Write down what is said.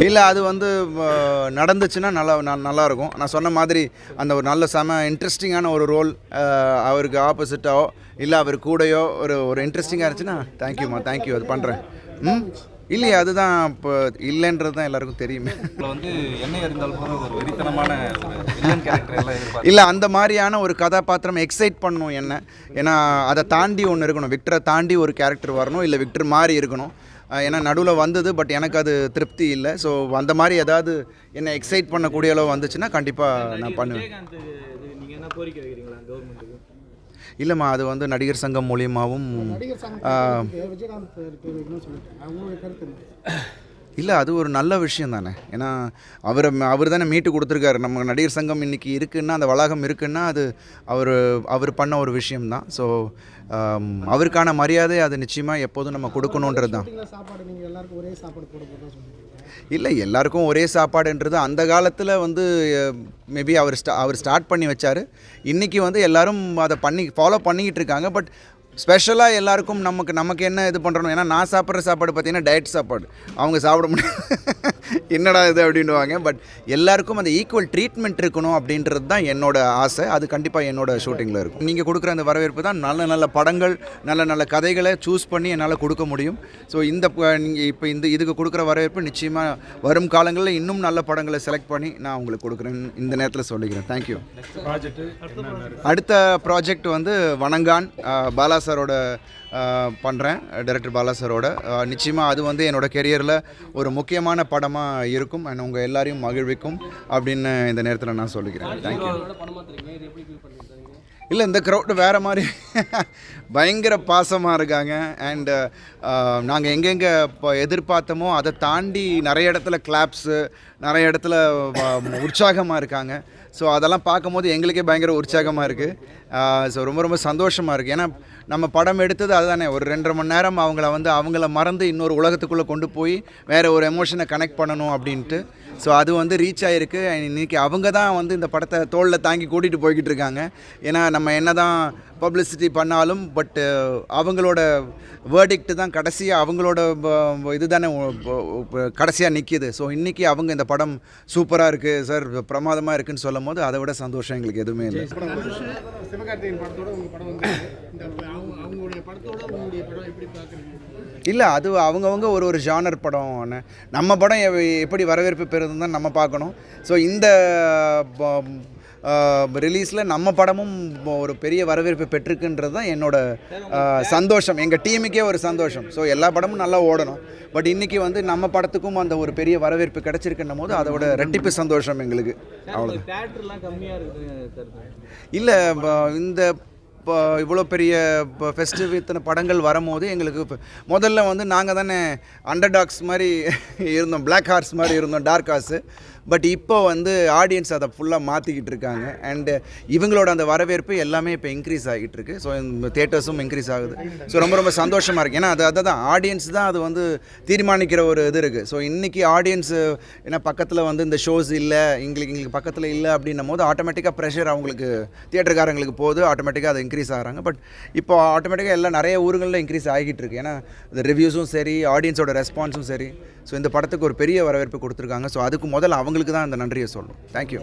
இல்லை அது வந்து நடந்துச்சுன்னா நல்லா நல்லா இருக்கும் நான் சொன்ன மாதிரி அந்த ஒரு நல்ல செம இன்ட்ரெஸ்டிங்கான ஒரு ரோல் அவருக்கு ஆப்போசிட்டாவோ இல்லை அவர் கூடயோ ஒரு ஒரு இன்ட்ரெஸ்டிங்காக இருந்துச்சுன்னா தேங்க்யூம்மா தேங்க்யூ அது பண்ணுறேன் ம்? இல்லையே அதுதான் இப்போ இல்லைன்றது தான் எல்லாருக்கும் தெரியுமே. வந்து என்ன இல்லை அந்த மாதிரியான ஒரு கதாபாத்திரம் எக்ஸைட் பண்ணணும் என்ன? ஏன்னா அதை தாண்டி ஒன்று இருக்கணும். விக்டரை தாண்டி ஒரு கேரக்டர் வரணும் இல்லை விக்டர் மாதிரி இருக்கணும். ஏன்னா நடுவில் வந்தது பட் எனக்கு அது திருப்தி இல்லை. ஸோ அந்த மாதிரி ஏதாவது என்னை எக்ஸைட் பண்ணக்கூடிய அளவு வந்துச்சுன்னா கண்டிப்பாக நான் பண்ணுவேன். நீங்கள் என்ன கோரிக்கை வைக்கிறீங்களா கவர்மெண்ட்டுக்கு இல்லைம்மா அது வந்து நடிகர் சங்கம் மூலியமாகவும் இல்லை அது ஒரு நல்ல விஷயம் தானே. ஏன்னா அவரை அவர் தானே மீட்டு கொடுத்துருக்காரு. நம்ம நடிகர் சங்கம் இன்னைக்கு இருக்குன்னா அந்த வளாகம் இருக்குன்னா அது அவர் அவர் பண்ண ஒரு விஷயம்தான் ஸோ அவருக்கான மரியாதை அது நிச்சயமாக எப்போதும் நம்ம கொடுக்கணுன்றது தான். ஒரே இல்லை எல்லாருக்கும் ஒரே சாப்பாடுன்றது அந்த காலத்தில் வந்து மேபி அவர் ஸ்டா அவர் ஸ்டார்ட் பண்ணி வச்சார். இன்றைக்கி வந்து எல்லாரும் அதை பண்ணி ஃபாலோ பண்ணிக்கிட்டு இருக்காங்க. பட் ஸ்பெஷலாக எல்லாருக்கும் நமக்கு நமக்கு என்ன இது பண்ணுறோம் ஏன்னா நான் சாப்பிட்ற சாப்பாடு பார்த்தீங்கன்னா டயட் சாப்பாடு. அவங்க சாப்பிட முடியாது. என்னடா இது அப்படின்னுவாங்க. பட் எல்லாருக்கும் அந்த ஈக்குவல் ட்ரீட்மெண்ட் இருக்கணும் அப்படின்றது தான் என்னோட ஆசை. அது கண்டிப்பாக என்னோட ஷூட்டிங்கில் இருக்கும். நீங்கள் கொடுக்குற அந்த வரவேற்பு தான் நல்ல நல்ல படங்கள் நல்ல நல்ல கதைகளை சூஸ் பண்ணி என்னால் கொடுக்க முடியும். ஸோ இந்த நீங்கள் இப்போ இந்த இதுக்கு கொடுக்குற வரவேற்பு நிச்சயமாக வரும் காலங்களில் இன்னும் நல்ல படங்களை செலக்ட் பண்ணி நான் உங்களுக்கு கொடுக்குறேன். இந்த நேரத்தில் சொல்லிக்கிறேன். தேங்க்யூ அடுத்த ப்ராஜெக்ட் வந்து வணங்கான் அஹ், பாலா சாரோட பண்ணுறேன் டைரக்டர் பாலா சாரோட. நிச்சயமாக அது வந்து என்னோட கெரியரில் ஒரு முக்கியமான படமாக இருக்கும். அண்ட் உங்கள் எல்லாரையும் மகிழ்விக்கும் அப்படின்னு இந்த நேரத்தில் நான் சொல்லிக்கிறேன். தேங்க்யூ இல்லை இந்த க்ரௌடு வேறு மாதிரி. பயங்கர பாசமாக இருக்காங்க. அண்டு uh, um, நாங்கள் எங்கெங்கே இப்போ எதிர்பார்த்தோமோ அதை தாண்டி நிறைய இடத்துல கிளாப்ஸு நிறைய இடத்துல உற்சாகமாக இருக்காங்க. ஸோ அதெல்லாம் பார்க்கும்போது எங்களுக்கே பயங்கர உற்சாகமாக இருக்குது ஸோ uh, ரொம்ப ரொம்ப சந்தோஷமாக இருக்குது ஏன்னா நம்ம படம் எடுத்தது அதுதானே. ஒரு ரெண்டரை மணி நேரம் அவங்கள வந்து அவங்கள மறந்து இன்னொரு உலகத்துக்குள்ளே கொண்டு போய் வேறு ஒரு எமோஷனை கனெக்ட் பண்ணணும் அப்படின்ட்டு. ஸோ அது வந்து ரீச் ஆகிருக்கு இன்றைக்கி அவங்க தான் வந்து இந்த படத்தை தோளில் தாங்கி கூட்டிகிட்டு போய்கிட்டு இருக்காங்க. ஏன்னா நம்ம என்ன uh, தான் பப்ளிசிட்டி பண்ணாலும் பட்டு அவங்களோட வேர்டிக்ட்டு தான் கடைசியாக அவங்களோட இது இதுதானே கடைசியாக நிற்கிது ஸோ இன்றைக்கி அவங்க இந்த படம் சூப்பராக இருக்குது சார் பிரமாதமாக இருக்குன்னு சொல்லும் போது அதை விட சந்தோஷம் எங்களுக்கு எதுவுமே இல்லை. சிவகார்த்திகேயன் படத்தோட படம் வந்து இந்த அவங்களுடைய படத்தோட உங்களுடைய படம் எப்படி பார்க்குறீங்க? இல்லை அது அவங்கவுங்க ஒரு ஒரு ஜானர் படம். நம்ம படம் எப்படி வரவேற்பு பெறுதுன்னு தான் நம்ம பார்க்கணும். ஸோ இந்த ரிலீஸில் நம்ம படமும் ஒரு பெரிய வரவேற்பு பெற்றிருக்குன்றது தான் என்னோட ஆ, சந்தோஷம். எங்கள் டீமுக்கே ஒரு சந்தோஷம். ஸோ எல்லா படமும் நல்லா ஓடணும். பட் இன்றைக்கி வந்து நம்ம படத்துக்கும் அந்த ஒரு பெரிய வரவேற்பு கிடச்சிருக்குன்னும் போது அதோட ரெட்டிப்பு சந்தோஷம் எங்களுக்கு. அவ்வளோ இல்லை இந்த இப்போ இவ்வளோ பெரிய இப்போ ஃபெஸ்டிவ் இத்தனை படங்கள் வரும்போது எங்களுக்கு முதல்ல வந்து நாங்கள் தானே அண்டர் டாக்ஸ் மாதிரி இருந்தோம் பிளாக் ஹார்ஸ் மாதிரி இருந்தோம் டார்க் ஹார்ஸு பட் இப்போ வந்து ஆடியன்ஸ் அதை ஃபுல்லாக மாற்றிக்கிட்டு இருக்காங்க. அண்டு இவங்களோட அந்த வரவேற்பு எல்லாமே இப்போ இன்க்ரீஸ் ஆகிட்டு இருக்கு. ஸோ இந்த தேட்டர்ஸும் இன்க்ரீஸ் ஆகுது. ஸோ ரொம்ப ரொம்ப சந்தோஷமாக இருக்குது ஏன்னா அது அதை தான் ஆடியன்ஸ் தான் அது வந்து தீர்மானிக்கிற ஒரு இது இருக்குது ஸோ இன்றைக்கி ஆடியன்ஸு ஏன்னா பக்கத்தில் வந்து இந்த ஷோஸ் இல்லை எங்களுக்கு எங்களுக்கு பக்கத்தில் இல்லை அப்படின்னும் போது ஆட்டோமேட்டிக்காக ப்ரெஷர் அவங்களுக்கு தியேட்டருக்காரங்களுக்கு போகுது. ஆட்டோமேட்டிக்காக அதை இன்க்ரீஸ் ஆகிறாங்க. பட் இப்போ ஆட்டோமேட்டிக்காக எல்லாம் நிறைய ஊர்களில் இன்க்ரீஸ் ஆகிட்டு இருக்கு. ஏன்னா இந்த ரிவ்யூஸும் சரி ஆடியன்ஸோட ரெஸ்பான்ஸும் சரி. ஸோ இந்த படத்துக்கு ஒரு பெரிய வரவேற்பு கொடுத்துருக்காங்க. ஸோ அதுக்கு முதல்ல அவங்களுக்கு தான் அந்த நன்றியை சொல்லணும். தேங்க்யூ